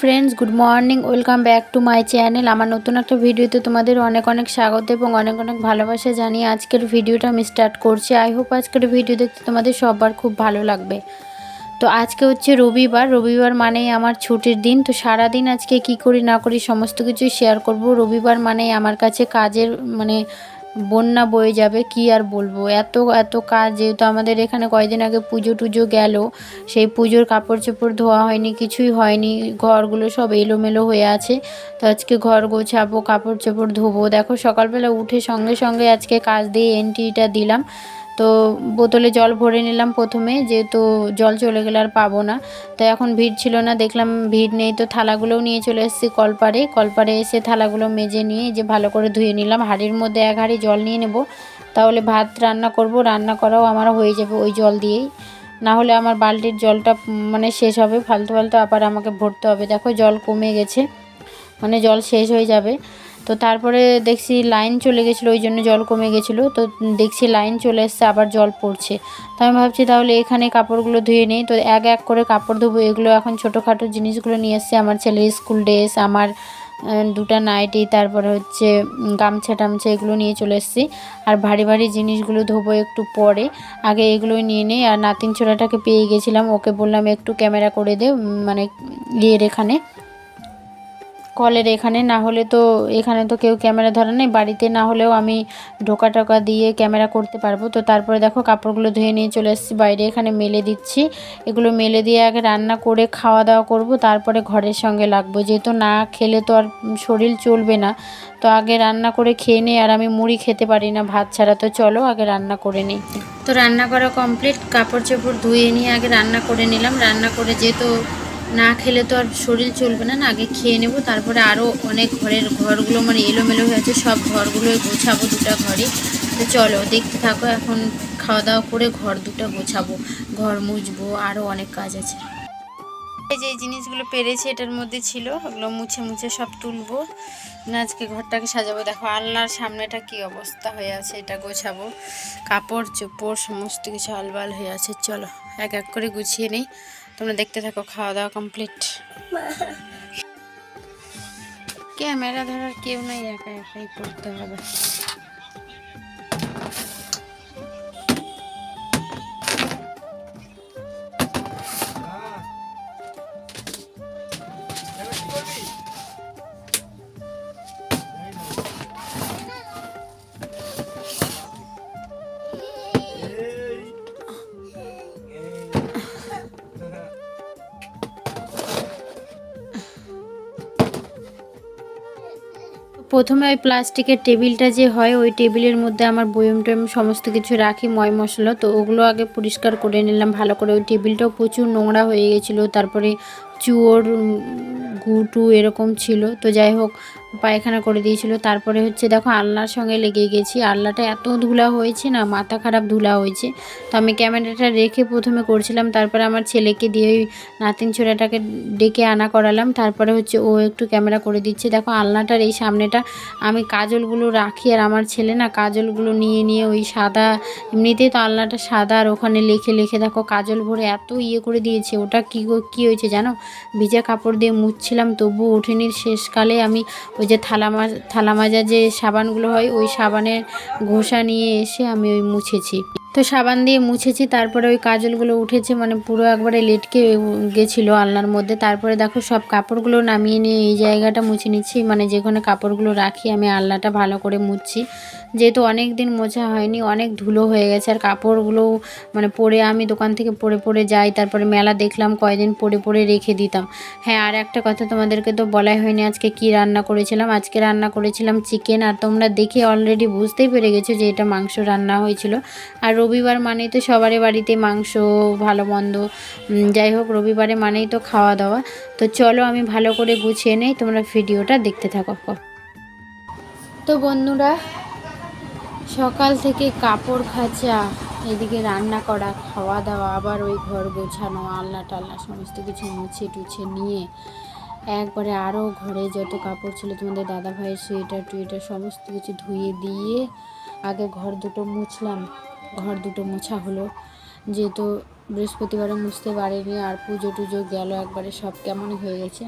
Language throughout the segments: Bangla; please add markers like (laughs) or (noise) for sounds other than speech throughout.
Friends good morning welcome back to my channel আমার নতুন একটা ভিডিওতে তোমাদের অনেক অনেক স্বাগত এবং অনেক অনেক ভালোবাসা জানিয়ে আজকের ভিডিওটা আমি স্টার্ট করছি। আই হোপ আজকের ভিডিও দেখতে তোমাদের সবার খুব ভালো লাগবে। তো আজকে হচ্ছে রবিবার রবিবার মানেই আমার ছুটির দিন। তো সারা দিন আজকে কি করি না করি সমস্ত কিছুই শেয়ার করব। রবিবার মানেই আমার কাছে কাজের মানে বন্যা বয়ে যাবে, কি আর বলব? এত এত কাজ যেহেতু আমাদের এখানে কয়দিন আগে পুজো টুজো গেল, সেই পুজোর কাপড় চোপড় ধোয়া হয়নি, কিছুই হয়নি, ঘরগুলো সব এলোমেলো হয়ে আছে। তো আজকে ঘর গোছাবো কাপড় চোপড় ধোবো। দেখো সকালবেলা উঠে সঙ্গে সঙ্গে আজকে কাজ দিয়ে এন্ট্রিটা দিলাম। তো বোতলে জল ভরে নিলাম প্রথমে, যেহেতু জল চলে গেলে আর পাবো না। তো এখন ভিড় ছিল না, দেখলাম ভিড় নেই, তো থালাগুলোও নিয়ে চলে এসেছি কলপারে। কলপারে এসে থালাগুলো মেজে নিয়ে যে ভালো করে ধুয়ে নিলাম। হাঁড়ির মধ্যে এক হাঁড়ি জল নিয়ে নেব, তাহলে ভাত রান্না করব, রান্না করাও আমার হয়ে যাবে ওই জল দিয়েই। না হলে আমার বালতির জলটা মানে শেষ হবে, ফালতু ফালতু আবার আমাকে ভরতে হবে। দেখো জল কমে গেছে মানে জল শেষ হয়ে যাবে। তো তারপরে দেখছি লাইন চলে গেছিল, ওই জন্য জল কমে গেছিল। তো দেখছি লাইন চলে এসছে, আবার জল পড়ছে। তো আমি ভাবছি তাহলে এখানে কাপড়গুলো ধুয়ে নিই। তো এক এক করে কাপড় ধোবো, এগুলো এখন ছোটোখাটো জিনিসগুলো নিয়ে এসছে। আমার ছেলের স্কুল ড্রেস, আমার দুটা নাইটি, তারপরে হচ্ছে গামছা টামছা এগুলো নিয়ে চলে এসেছি। আর ভারী ভারী জিনিসগুলো ধোবো একটু পরে। আগে এগুলোই নিয়ে নেই, আর নাতিন ছোড়াটাকে পেয়ে গেছিলাম। ওকে বললাম, একটু ক্যামেরা করে দে মানে ইয়ের এখানে। কলের এখানে, না হলে তো এখানে তো কেউ ক্যামেরা ধরে নেই। বাড়িতে না হলেও আমি ঢোকা টোকা দিয়ে ক্যামেরা করতে পারব। তো তারপরে দেখো কাপড়গুলো ধুয়ে নিয়ে চলে এসেছি, বাইরে এখানে মেলে দিচ্ছি। এগুলো মেলে দিয়ে আগে রান্না করে খাওয়া দাওয়া করব, তারপরে ঘরের সঙ্গে লাগবো। যেহেতু না খেলে তো আর শরীর চলবে না, তো আগে রান্না করে খেয়ে নিই আর আমি মুড়ি খেতে পারি না ভাত ছাড়া। তো চলো আগে রান্না করে নিই। তো রান্না করা কমপ্লিট কাপড় চোপড় ধুয়ে নিয়ে আগে রান্না করে নিলাম। রান্না করে যেহেতু না খেলে তো আর শরীর চলবে না না, আগে খেয়ে নেব, তারপরে আরও অনেক ঘরের ঘরগুলো মানে এলোমেলো হয়ে আছে, সব ঘরগুলোই গোছাবো দুটা ঘরে। তো চলো, দেখতে থাকো, এখন খাওয়া দাওয়া করে ঘর দুটো গোছাবো, ঘর মুছবো আরও অনেক কাজ আছে। যে জিনিসগুলো পেরেছে, এটার মধ্যে ছিল, ওগুলো মুছে মুছে সব তুলবো। আজকে ঘরটাকে সাজাবো, দেখো আল্লাহর সামনেটা কি অবস্থা হয়ে আছে, এটা গোছাবো। কাপড় চোপড়, সমস্ত কিছু আলবাল হয়ে আছে, চলো, এক এক করে গুছিয়ে নিই। তোমরা দেখতে থাকো খাওয়া দাওয়া কমপ্লিট (laughs) ক্যামেরা ধরার কেউ নাই একা একাই করতে হবে। প্রথমে ওই প্লাস্টিকের টেবিলটা যে হয়, ওই টেবিলের মধ্যে আমার বয়ম টয়ম সমস্ত কিছু রাখি, ময় মশলা। তো ওগুলো আগে পরিষ্কার করে নিলাম, ভালো করে। ওই টেবিলটাও প্রচুর নোংরা হয়ে গেছিল, তারপরে চুয়োর গুটু এরকম ছিল। তো যাই হোক পায়খানা করে দিয়েছিল। তারপরে হচ্ছে দেখো আল্লাহর সঙ্গে লেগে গেছি। আল্লাহটা এত ধুলা হয়েছে না, মাথা খারাপ ধুলা হয়েছে। তো আমি ক্যামেরাটা রেখে প্রথমে করছিলাম, তারপরে আমার ছেলেকে দিয়ে ওই নাতিন ছোড়াটাকে ডেকে আনা করালাম। তারপরে হচ্ছে ও একটু ক্যামেরা করে দিচ্ছে। দেখো আলনাটার এই সামনেটা আমি কাজলগুলো রাখি আর আমার ছেলে না কাজলগুলো নিয়ে নিয়ে ওই সাদা, এমনিতেই তো আলনাটা সাদা আর ওখানে লিখে লিখে দেখো কাজল ভরে এত ইয়ে করে দিয়েছে। ওটা কী কী হয়েছে জানো? ভিজা কাপড় দিয়ে মুছছিলাম তবু ওঠেনি। শেষকালে আমি ওই যে থালা থালা মাজা যে সাবানগুলো হয়, ওই সাবানের ঘষা নিয়ে এসে আমি ওই মুছেছি। তো সাবান দিয়ে মুছেছি, তারপরে ওই কাজলগুলো উঠেছে মানে পুরো একবারে লেটকে গেছিল আলনার মধ্যে। তারপরে দেখো সব কাপড়গুলো নামিয়ে নিয়ে এই জায়গাটা মুছে নিচ্ছি মানে যেখানে কাপড়গুলো রাখি আমি আলনাটা ভালো করে মুছছি। যেহেতু অনেক দিন মোছা হয়নি, অনেক ধুলো হয়ে গেছে, আর কাপড়গুলো মানে পরে আমি দোকান থেকে পরে পরে যাই, তারপরে মেলা দেখলাম, কয়দিন পরে পরে রেখে দিতাম। হ্যাঁ আর একটা কথা তোমাদেরকে তো বলাই হয়নি, আজকে কি রান্না করেছিলাম? আজকে রান্না করেছিলাম চিকেন, আর তোমরা দেখে অলরেডি বুঝতেই পেরে গেছো যে এটা মাংস রান্না হয়েছিল। আর রবিবার মানেই তো সবারই বাড়িতে মাংস, ভালো, মন্দ যাই হোক, রবিবারে মানেই তো খাওয়া দাওয়া তো চলো আমি ভালো করে গুছিয়ে নেই, তোমরা ভিডিওটা দেখতে থাকো তো বন্ধুরা, সকাল থেকে কাপড় খাঁচা, এদিকে রান্না করা খাওয়া দাওয়া আবার ওই ঘর গোছানো, আলনা টালনা, সমস্ত কিছু মুছে টুছে নিয়ে, একবারে আরও ঘরে যত কাপড় ছিল, তোমাদের দাদা ভাইয়ের সোয়েটার টুয়েটার সমস্ত কিছু ধুয়ে দিয়ে, আগে ঘর দুটো মুছলাম। ঘর দুটো মোছা হলো। যেহেতু বৃহস্পতিবারে মুছতে পারিনি আর পুজো টুজো গেল একবারে, সব কেমনই হয়ে গেছে।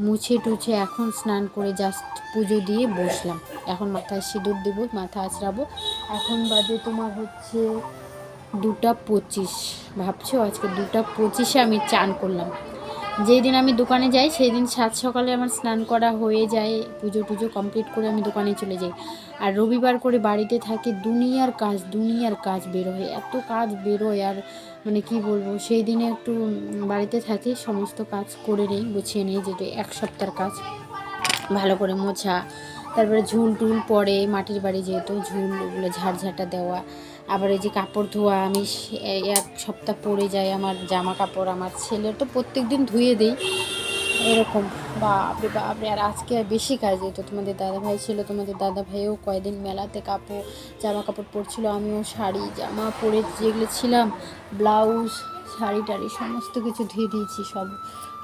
মুছে টুছে এখন স্নান করে জাস্ট পুজো দিয়ে বসলাম। এখন মাথায় সিঁদুর দেবো, মাথা আঁচড়াবো এখন বাজে তোমার হচ্ছে দুটা পঁচিশ। ভাবছ আজকে দুটা পঁচিশে আমি চান করলাম। যেই দিন আমি দোকানে যাই সেই দিন সাত সকালে আমার স্নান করা হয়ে যায়, পুজো টুজো কমপ্লিট করে আমি দোকানে চলে যাই। আর রবিবার করে বাড়িতে থাকি, দুনিয়ার কাজ দুনিয়ার কাজ বেরোয় এত কাজ বেরোয় আর মানে কি বলব, সেই দিনে একটু বাড়িতে থাকি, সমস্ত কাজ করে নেই, গুছিয়ে নেই যেটা এক সপ্তাহের কাজ। ভালো করে মোছা, তারপরে ঝুল টুল পরে মাটির বাড়ি যেহেতু, ঝুল ওগুলো ঝাড়ঝাঁটা দেওয়া আবার এই যে কাপড় ধোয়া, আমি এক সপ্তাহ পরে যাই আমার জামা কাপড়, আমার ছেলের তো প্রত্যেক দিন ধুয়ে দিই। এরকম, বাপরে বাপরে, আর আজকে আর বেশি কাজ। যেত তোমাদের দাদা ভাই ছিল, তোমাদের দাদা ভাইও কয়দিন মেলাতে কাপড়, জামা কাপড় পরছিল, আমিও শাড়ি, জামা পরে যেগুলো ছিলাম, ব্লাউজ শাড়ি টাড়ি সমস্ত কিছু ধুয়ে দিয়েছি সব।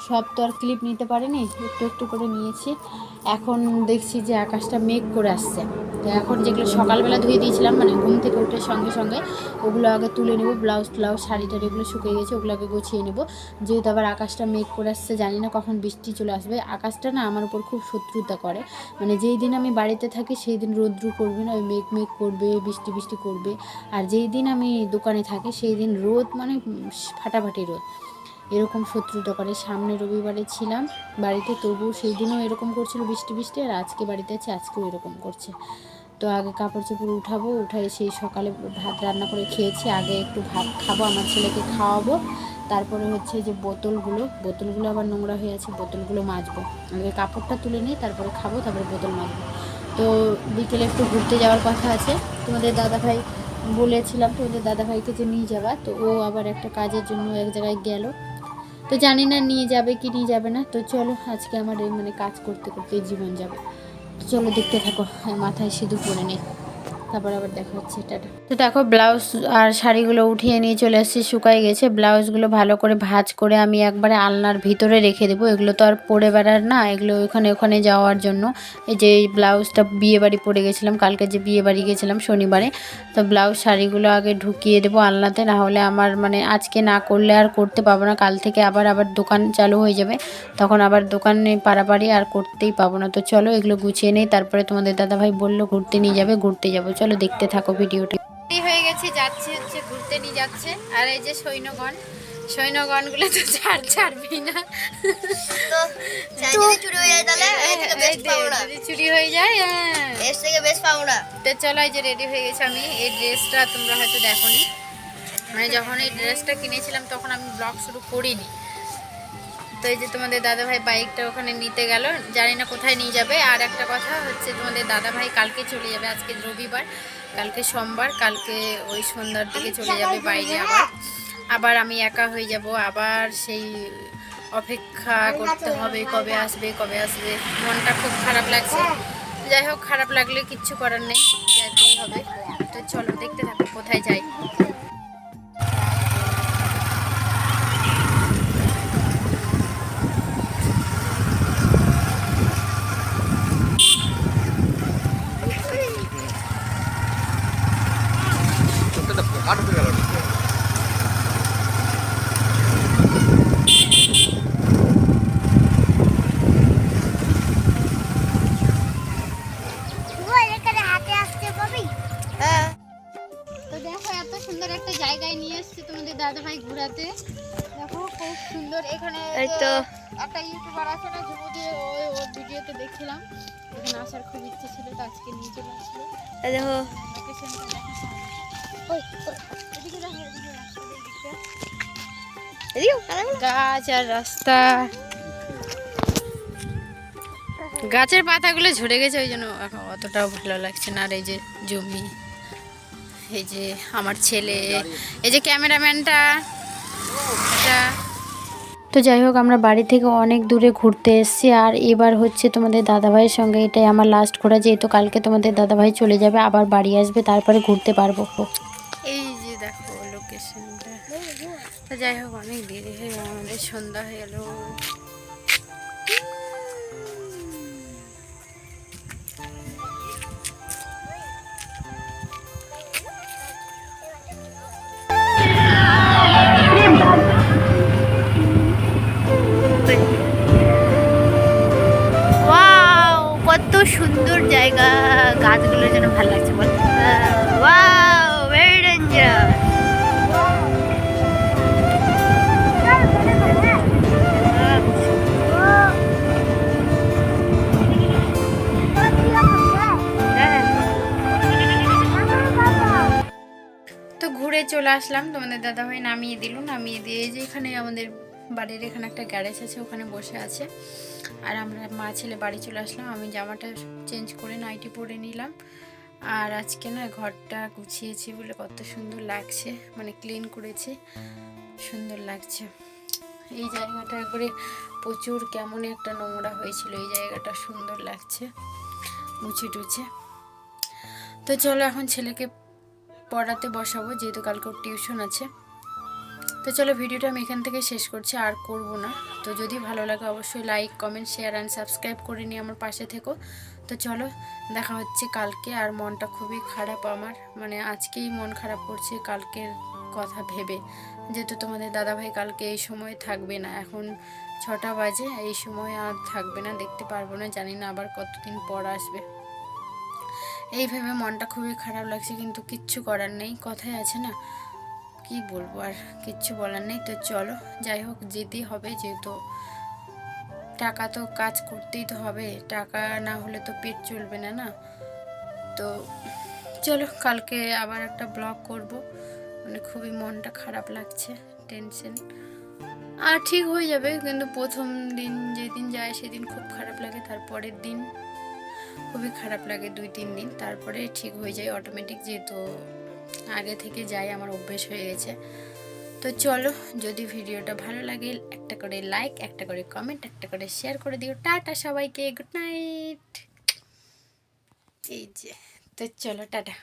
সব তো আর ক্লিপ নিতে পারিনি, একটু একটু করে নিয়েছি। এখন দেখছি যে আকাশটা মেঘ করে আসছে। তো এখন যেগুলো সকালবেলা ধুয়ে দিয়েছিলাম মানে ঘুম থেকে উঠে সঙ্গে সঙ্গে, ওগুলো আগে তুলে নেব ব্লাউজ ট্লাউজ, শাড়ি টাড়ি ওগুলো শুকিয়ে গেছে, ওগুলো আগে গুছিয়ে নেব। যেহেতু আবার আকাশটা মেঘ করে আসছে, জানি না কখন বৃষ্টি চলে আসবে। আকাশটা না আমার উপর খুব শত্রুতা করে। মানে যেই দিন আমি বাড়িতে থাকি, সেই দিন রৌদ্র করবে না, ওই মেঘ মেঘ করবে, বৃষ্টি বৃষ্টি করবে। আর যেই দিন আমি দোকানে থাকি, সেই দিন রোদ মানে ফাটাফাটি রোদ। এরকম শত্রুতা করে। সামনে রবিবারে ছিলাম বাড়িতে, তবুও সেই দিনও এরকম করছিল বৃষ্টি বৃষ্টি আর আজকে বাড়িতে আছে, আজকেও এরকম করছে। তো আগে কাপড় চোপড় উঠাবো উঠাই সেই সকালে ভাত রান্না করে খেয়েছি। আগে একটু ভাত খাব, আমার ছেলেকে খাওয়াবো। তারপরে হচ্ছে যে বোতলগুলো বোতলগুলো আবার নোংরা হয়ে আছে, বোতলগুলো মাজবো। আগে কাপড়টা তুলে নিই তারপরে খাব, তারপরে বোতল মাজবো। তো বিকেলে একটু ঘুরতে যাওয়ার কথা আছে। তোমাদের দাদা ভাই বলেছিলাম, তোমাদের দাদা ভাইকে যে নিয়ে যাবা। তো ও আবার একটা কাজের জন্য এক জায়গায় গেল। তো জানি না নিয়ে যাবে কি নিয়ে যাবে না। তো চলো আজকে আমার এই মানে কাজ করতে করতে জীবন যাবে। চলো দেখতে থাকো হ্যাঁ, মাথায় সিঁদুর পরে নেই তারপর আবার দেখা হচ্ছে তো দেখো ব্লাউজ আর শাড়িগুলো উঠিয়ে নিয়ে চলে আসছি শুকাই গেছে। ব্লাউজগুলো ভালো করে ভাজ করে আমি একবারে আলনার ভিতরে রেখে দেবো। এগুলো তো আর পরে বেড়ার না, এগুলো ওখানে ওখানে যাওয়ার জন্য। এই যে ব্লাউজটা বিয়ে বাড়ি পরে গেছিলাম, কালকে যে বিয়ে বাড়ি গেছিলাম শনিবারে। তো ব্লাউজ শাড়িগুলো আগে ঢুকিয়ে দেবো আলনাতে, না হলে আমার মানে আজকে না করলে আর করতে পাবো না। কাল থেকে আবার আবার দোকান চালু হয়ে যাবে। তখন আবার দোকানে পাড়াপাড়ি আর করতেই পাবো না। তো চলো এগুলো গুছিয়ে নেই, তারপরে তোমাদের দাদাভাই বলল, ঘুরতে নিয়ে যাবে, ঘুরতে যাব। চলো। দেখতে থাকো ভিডিওটি। হয়ে গেছি যাচ্ছে হচ্ছে ঘুরতে নিয়ে যাচ্ছে। আর এই যে সৈন্যগণ সৈন্যগণগুলো তো ছাড় ছাড়বি না। তো চুরি হয়ে যায় তাহলে এর থেকে বেস্ট পাবো না যদি চুরি হয়ে যায় হ্যাঁ। এর থেকে বেস্ট পাবো না তো চলো এই যে রেডি হয়ে গেছি আমি। এই ড্রেসটা তোমরা হয়তো দেখোনি। মানে যখন এই ড্রেসটা কিনেছিলাম তখন আমি ব্লগ শুরু করিনি। তো এই যে তোমাদের দাদাভাই বাইকটা ওখানে নিতে গেল। জানি না কোথায় নিয়ে যাবে। আর একটা কথা হচ্ছে তোমাদের দাদাভাই কালকে চলে যাবে, আজকে রবিবার। কালকে সোমবার, কালকে ওই সন্ধ্যার দিকে চলে যাবে বাইরে আবার। আবার আমি একা হয়ে যাব। আবার সেই অপেক্ষা করতে হবে, কবে আসবে কবে আসবে। মনটা খুব খারাপ লাগছে। যাই হোক, খারাপ লাগলে কিচ্ছু করার নেই। যেতেই হবে। তো চলো, দেখতে থাকো, কোথায় যাই। এসেছে তোমাদের দাদা ভাই ঘোরাতে দেখো খুব সুন্দর এখানে তো। একটা ইউটিউবার আছে না যুব দিয়ে ওই ওর ভিডিওতে দেখছিলাম এখানে আসার খুব ইচ্ছে ছিল তো আজকে নিয়ে চলে আসলো দেখো লোকেশনটা দেখো গাছ আর রাস্তা। গাছের পাতাগুলো ঝরে গেছে ওই জন্য এখন অতটাও ভালো লাগছে না। আর এই যে জমি এই যে আমার ছেলে এই যে ক্যামেরাম্যানটা এটা। তো যাই হোক আমরা বাড়ি থেকে অনেক দূরে ঘুরতে এসেছি আর এবার হচ্ছে তোমাদের দাদাভাইয়ের সঙ্গে এটাই আমার লাস্ট ঘোরা যেহেতু কালকে তোমাদের দাদাভাই চলে যাবে আবার বাড়ি আসবে তারপরে ঘুরতে পারব। যাই হোক, অনেক দেরি হয়ে গেল, আমাদের সন্ধ্যা হয়ে গেল। সুন্দর জায়গা গাছগুলোর জন্য ভালো লাগে আসলাম, তোমাদের দাদাভাই নামিয়ে দিল। নামিয়ে দিয়ে যে এখানে আমাদের বাড়ির এখানে একটা গ্যারেজ আছে, ওখানে বসে আছে। আর আমরা মা ছেলে বাড়ি চলে আসলাম, আমি জামাটা চেঞ্জ করে নাইটি পরে নিলাম। আর আজকে না ঘরটা গুছিয়েছি বলে কত সুন্দর লাগছে মানে ক্লিন করেছি, সুন্দর লাগছে। এই জায়গাটা করে প্রচুর কেমন একটা নোংরা হয়েছিল, এই জায়গাটা সুন্দর লাগছে, মুছে টুছে। তো চলো এখন ছেলেকে পড়াতে বসাবো, যেহেতু কালকে ওর টিউশন আছে। তো চলো ভিডিওটা আমি এখান থেকে শেষ করছি, আর করব না। তো যদি ভালো লাগে অবশ্যই like comment share and subscribe করে নিয়ে আমার পাশে থেকো। তো চলো, দেখা হচ্ছে কালকে, আর মনটা খুবই খারাপ আমার। মানে আজকেই মন খারাপ করছে কালকের কথা ভেবে। যেহেতু তোমাদের দাদাভাই কালকে এই সময় থাকবে না, এখন ছটা বাজে, এই সময় আর থাকবে না, দেখতে পারব না, জানি না আবার কতদিন পর আসবে। এই ভেবে মনটা খুবই খারাপ লাগছে, কিন্তু কিচ্ছু করার নেই, কথাই আছে না। কি বলব আর কিচ্ছু বলার নেই, তো চলো, যাই হোক, যেতেই হবে যেহেতু। টাকা তো কাজ করতেই তো হবে, টাকা না হলে তো পেট চলবে না না? তো চলো, কালকে আবার একটা ব্লগ করব। মানে খুবই মনটা খারাপ লাগছে, টেনশন। আর ঠিক হয়ে যাবে, কিন্তু প্রথম দিন যেদিন যায় সেদিন খুব খারাপ লাগে, তারপরের দিন খুবই খারাপ লাগে দুই, তিন দিন। তারপরে ঠিক হয়ে যায় অটোমেটিক যেহেতু আগে থেকে যাই, আমার অভ্যেস হয়ে গেছে। তো চলো, যদি ভিডিওটা ভালো লাগে, একটা করে লাইক একটা করে কমেন্ট একটা করে শেয়ার করে দিও। টাটা সবাইকে গুড নাইট এই যে, তো চলো, টাটা।